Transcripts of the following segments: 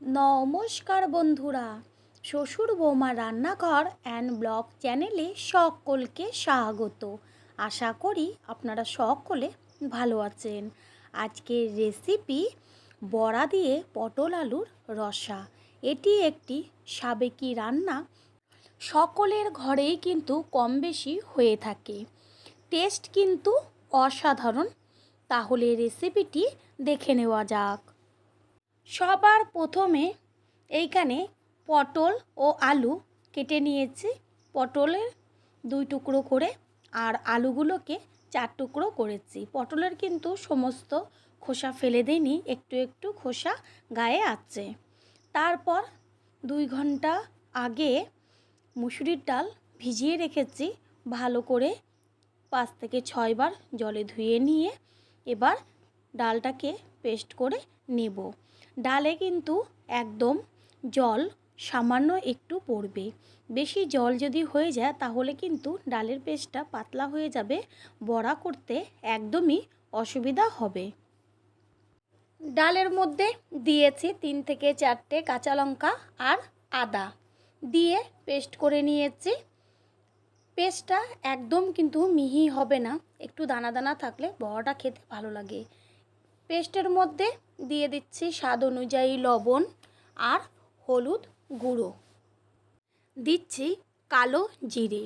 নমস্কার বন্ধুরা, শ্বশুর বৌমা রান্নাঘর অ্যান্ড ব্লগ চ্যানেলে সকলকে স্বাগত। আশা করি আপনারা সকলে ভালো আছেন। আজকের রেসিপি বড়া দিয়ে পটল আলুর রসা। এটি একটি সাবেকি রান্না। সকলের ঘরেই কিন্তু কম বেশি হয়ে থাকে। টেস্ট কিন্তু অসাধারণ। তাহলে রেসিপিটি দেখে নেওয়া যাক। সবার প্রথমে এইখানে পটল ও আলু কেটে নিয়েছি। পটলের দুই টুকরো করে আর আলুগুলোকে চার টুকরো করেছি। পটলের কিন্তু সমস্ত খোসা ফেলে দিইনি, একটু একটু খোসা গায়ে আছে। তারপর দুই ঘণ্টা আগে মুসুরির ডাল ভিজিয়ে রেখেছি, ভালো করে পাঁচ থেকে ছয়বার জলে ধুয়ে নিয়ে এবার ডালটাকে পেস্ট করে নেব। ডালে কিন্তু একদম জল সামান্য একটু পড়বে। বেশি জল যদি হয়ে যায়, তাহলে কিন্তু ডালের পেস্টটা পাতলা হয়ে যাবে, বড়া করতে একদমই অসুবিধা হবে। ডালের মধ্যে দিয়েছি তিন থেকে চারটে কাঁচা লঙ্কা আর আদা। দিয়ে পেস্ট করে নিয়েছি। পেস্টটা একদম কিন্তু মিহি হবে না। একটু দানা দানা থাকলে বড়াটা খেতে ভালো লাগে। পেস্টের মধ্যে দিয়ে দিচ্ছি স্বাদ অনুযায়ী লবণ আর হলুদ গুঁড়ো। দিচ্ছি কালো জিরে।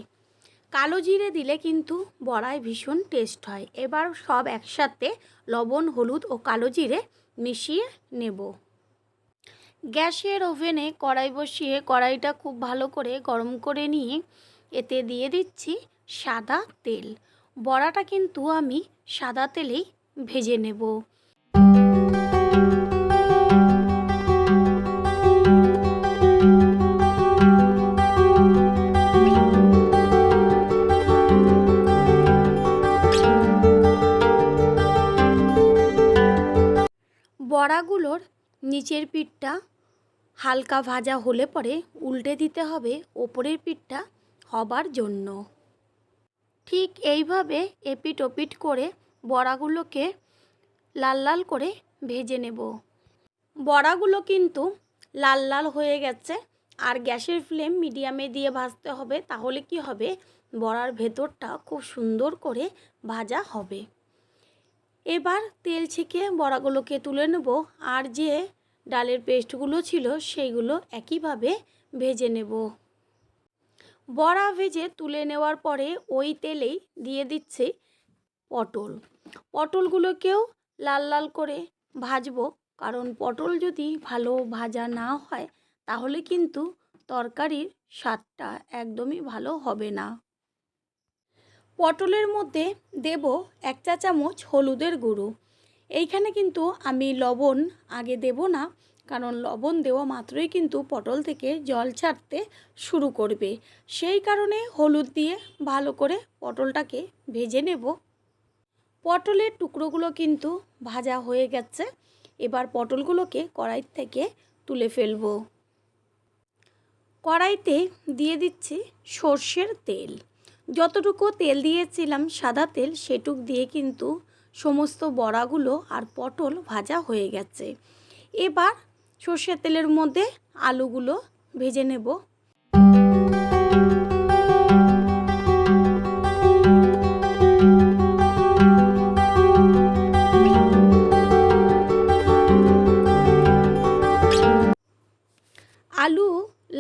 কালো জিরে দিলে কিন্তু বড়ায় ভীষণ টেস্ট হয়। এবার সব একসাথে লবণ, হলুদ ও কালো জিরে মিশিয়ে নেব। গ্যাসের ওভেনে কড়াই বসিয়ে কড়াইটা খুব ভালো করে গরম করে নিয়ে এতে দিয়ে দিচ্ছি সাদা তেল। বড়াটা কিন্তু আমি সাদা তেলেই ভেজে নেব। বড়াগুলোর নিচের পিঠটা হালকা ভাজা হলে পরে উল্টে দিতে হবে ওপরের পিঠটা হবার জন্য। ঠিক এইভাবে এপিট ওপিট করে বড়াগুলোকে লাল লাল করে ভেজে নেব। বড়াগুলো কিন্তু লাল লাল হয়ে গেছে আর গ্যাসের ফ্লেম মিডিয়ামে দিয়ে ভাজতে হবে, তাহলে কি হবে? বড়ার ভেতরটা খুব সুন্দর করে ভাজা হবে। এবার তেল ছেঁকে বড়াগুলোকে তুলে নেব আর যে ডালের পেস্টগুলো ছিল সেইগুলো একইভাবে ভেজে নেব। বড়া ভেজে তুলে নেওয়ার পরে ওই তেলেই দিয়ে দিচ্ছি পটল। পটলগুলোকেও লাল লাল করে ভাজবো, কারণ পটল যদি ভালো ভাজা না হয় তাহলে কিন্তু তরকারির স্বাদটা একদমই ভালো হবে না। পটলের মধ্যে দেব এক চা চামচ হলুদের গুঁড়ো। এইখানে কিন্তু আমি লবণ আগে দেব না, কারণ লবণ দেওয়া মাত্রই কিন্তু পটল থেকে জল ছাড়তে শুরু করবে। সেই কারণে হলুদ দিয়ে ভালো করে পটলটাকে ভেজে নেব। পটলের টুকরোগুলো কিন্তু ভাজা হয়ে গেছে, এবার পটলগুলোকে কড়াই থেকে তুলে ফেলব। কড়াইতে দিয়ে দিচ্ছি সর্ষের তেল। যতটুকু তেল দিয়েছিলাম সাদা তেল, সেটুক দিয়ে কিন্তু সমস্ত বড়াগুলো আর পটল ভাজা হয়ে গেছে। এবার সর্ষের তেলের মধ্যে আলুগুলো ভেজে নেব। আলু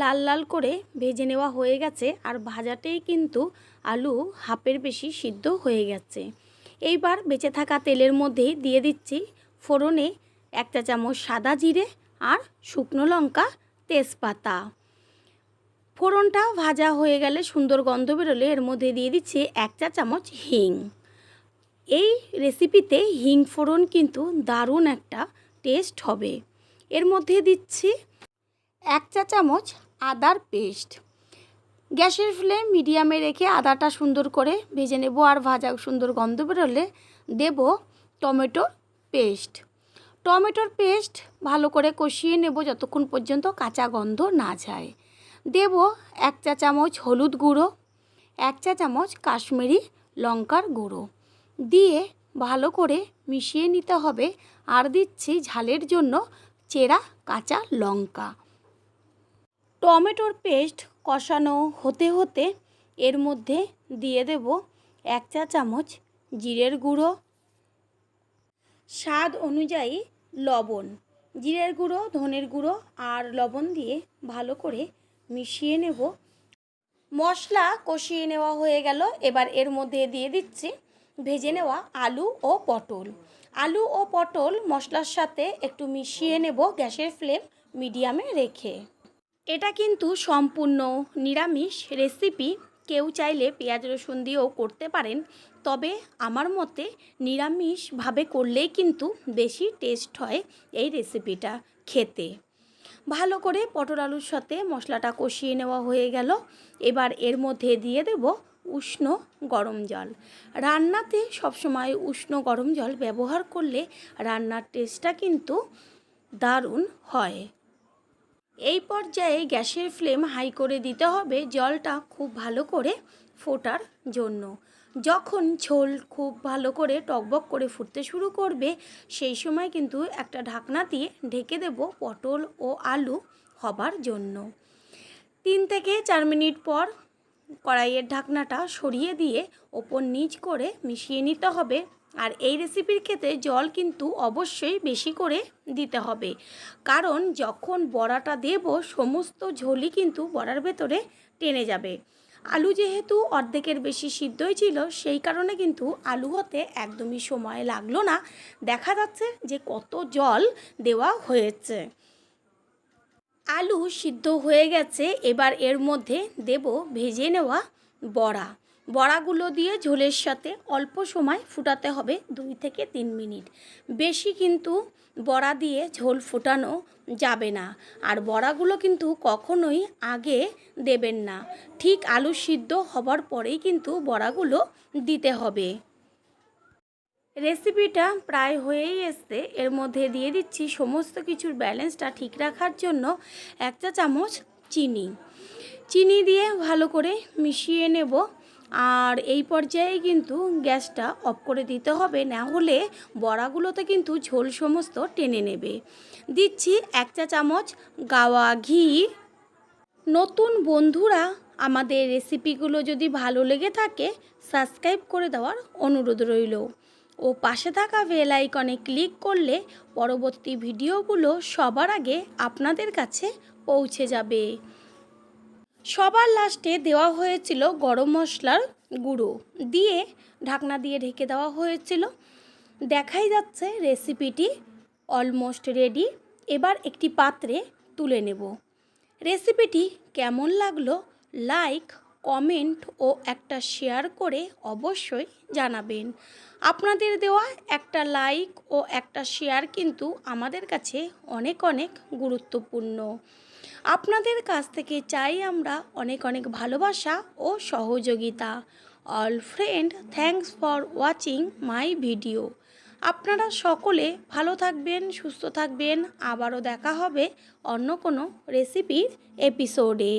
লাল লাল করে ভেজে নেওয়া হয়ে গেছে আর ভাজাতেই কিন্তু আলু হাফের বেশি সিদ্ধ হয়ে গেছে। এইবার বেঁচে থাকা তেলের মধ্যেই দিয়ে দিচ্ছি ফোড়নে এক চা চামচ সাদা জিরে আর শুকনো লঙ্কা তেজপাতা। ফোড়নটা ভাজা হয়ে গেলে সুন্দর গন্ধ বেরোলে এর মধ্যে দিয়ে দিচ্ছি এক চা চামচ হিং। এই রেসিপিতে হিং ফোড়ন কিন্তু দারুণ একটা টেস্ট হবে। এর মধ্যে দিচ্ছি এক চা চামচ আদার পেস্ট। গ্যাসের ফ্লেম মিডিয়ামে রেখে আদাটা সুন্দর করে ভেজে নেব আর ভাজা সুন্দর গন্ধ বেরোলে দেব টমেটোর পেস্ট। টমেটোর পেস্ট ভালো করে কষিয়ে নেব যতক্ষণ পর্যন্ত কাঁচা গন্ধ না যায়। দেব এক চা চামচ হলুদ গুঁড়ো, এক চা চামচ কাশ্মীরি লঙ্কার গুঁড়ো। দিয়ে ভালো করে মিশিয়ে নিতে হবে। আর দিচ্ছি ঝালের জন্য চেরা কাঁচা লঙ্কা। টমেটোর পেস্ট কষানো হতে হতে এর মধ্যে দিয়ে দেব এক চা চামচ জিরের গুঁড়ো। স্বাদ অনুযায়ী লবণ, জিরের গুঁড়ো, ধনের গুঁড়ো আর লবণ দিয়ে ভালো করে মিশিয়ে নেব। মশলা কষিয়ে নেওয়া হয়ে গেল। এবার এর মধ্যে দিয়ে দিচ্ছি ভেজে নেওয়া আলু ও পটল। আলু ও পটল মশলার সাথে একটু মিশিয়ে নেব গ্যাসের ফ্লেম মিডিয়ামে রেখে। এটা কিন্তু সম্পূর্ণ নিরামিষ রেসিপি কেউ চাইলে পেঁয়াজ রসুন দিয়েও করতে পারেন। তবে আমার মতে নিরামিষভাবে করলেই কিন্তু বেশি টেস্ট হয় এই রেসিপিটা খেতে। ভালো করে পটল আলুর সাথে মশলাটা কষিয়ে নেওয়া হয়ে গেল। এবার এর মধ্যে দিয়ে দেব উষ্ণ গরম জল। রান্নাতে সবসময় উষ্ণ গরম জল ব্যবহার করলে রান্নার টেস্টটা কিন্তু দারুণ হয়। এই পর্যায়ে গ্যাসের ফ্লেম হাই করে দিতে হবে জলটা খুব ভালো করে ফোটার জন্য। যখন ঝোল খুব ভালো করে টকবক করে ফুটতে শুরু করবে, সেই সময় কিন্তু একটা ঢাকনা দিয়ে ঢেকে দেব পটল ও আলু হবার জন্য। তিন থেকে চার মিনিট পর কড়াইয়ের ঢাকনাটা সরিয়ে দিয়ে ওপর নিচ করে মিশিয়ে নিতে হবে। আর এই রেসিপির ক্ষেত্রে জল কিন্তু অবশ্যই বেশি করে দিতে হবে। কারণ যখন বড়াটা দেব, সমস্ত ঝোলই কিন্তু বড়ার ভেতরে টেনে যাবে। আলু যেহেতু অর্ধেকের বেশি সিদ্ধই ছিল, সেই কারণে কিন্তু আলু হতে একদমই সময় লাগল না। দেখা যাচ্ছে যে কত জল দেওয়া হয়েছে। আলু সিদ্ধ হয়ে গেছে, এবার এর মধ্যে দেব ভেজে নেওয়া বড়া। বড়াগুলো দিয়ে ঝোলের সাথে অল্প সময় ফুটাতে হবে দুই থেকে তিন মিনিট। বেশি কিন্তু বড়া দিয়ে ঝোল ফোটানো যাবে না। আর বড়াগুলো কিন্তু কখনোই আগে দেবেন না। ঠিক আলু সিদ্ধ হবার পরেই কিন্তু বড়াগুলো দিতে হবে। রেসিপিটা প্রায় হয়েই এসছে। এর মধ্যে দিয়ে দিচ্ছি সমস্ত কিছুর ব্যালেন্সটা ঠিক রাখার জন্য এক চা চামচ চিনি। চিনি দিয়ে ভালো করে মিশিয়ে নেব। আর এই পর্যায়ে কিন্তু গ্যাসটা অফ করে দিতে হবে, না হলে বড়াগুলোতে কিন্তু ঝোল সমস্ত টেনে নেবে। দিচ্ছি এক চা চামচ গাওয়া ঘি। নতুন বন্ধুরা, আমাদের রেসিপিগুলো যদি ভালো লেগে থাকে, সাবস্ক্রাইব করে দেওয়ার অনুরোধ রইল। ও পাশে থাকা বেল আইকনে ক্লিক করলে পরবর্তী ভিডিওগুলো সবার আগে আপনাদের কাছে পৌঁছে যাবে। সবার লাস্টে দেওয়া হয়েছিল গরম মশলার গুঁড়ো। দিয়ে ঢাকনা দিয়ে ঢেকে দেওয়া হয়েছিল। দেখাই যাচ্ছে রেসিপিটি অলমোস্ট রেডি এবার একটি পাত্রে তুলে নেব। রেসিপিটি কেমন লাগল লাইক কমেন্ট ও একটা শেয়ার করে অবশ্যই জানাবেন। আপনাদের দেওয়া একটা লাইক ও একটা শেয়ার কিন্তু আমাদের কাছে অনেক অনেক গুরুত্বপূর্ণ। আপনাদের কাছ থেকে চাই আমরা অনেক অনেক ভালোবাসা ও সহযোগিতা। All friend thanks for watching my video আপনারা সকলে ভালো থাকবেন, সুস্থ থাকবেন। আবারও দেখা হবে অন্য কোনো রেসিপির এপিসোডে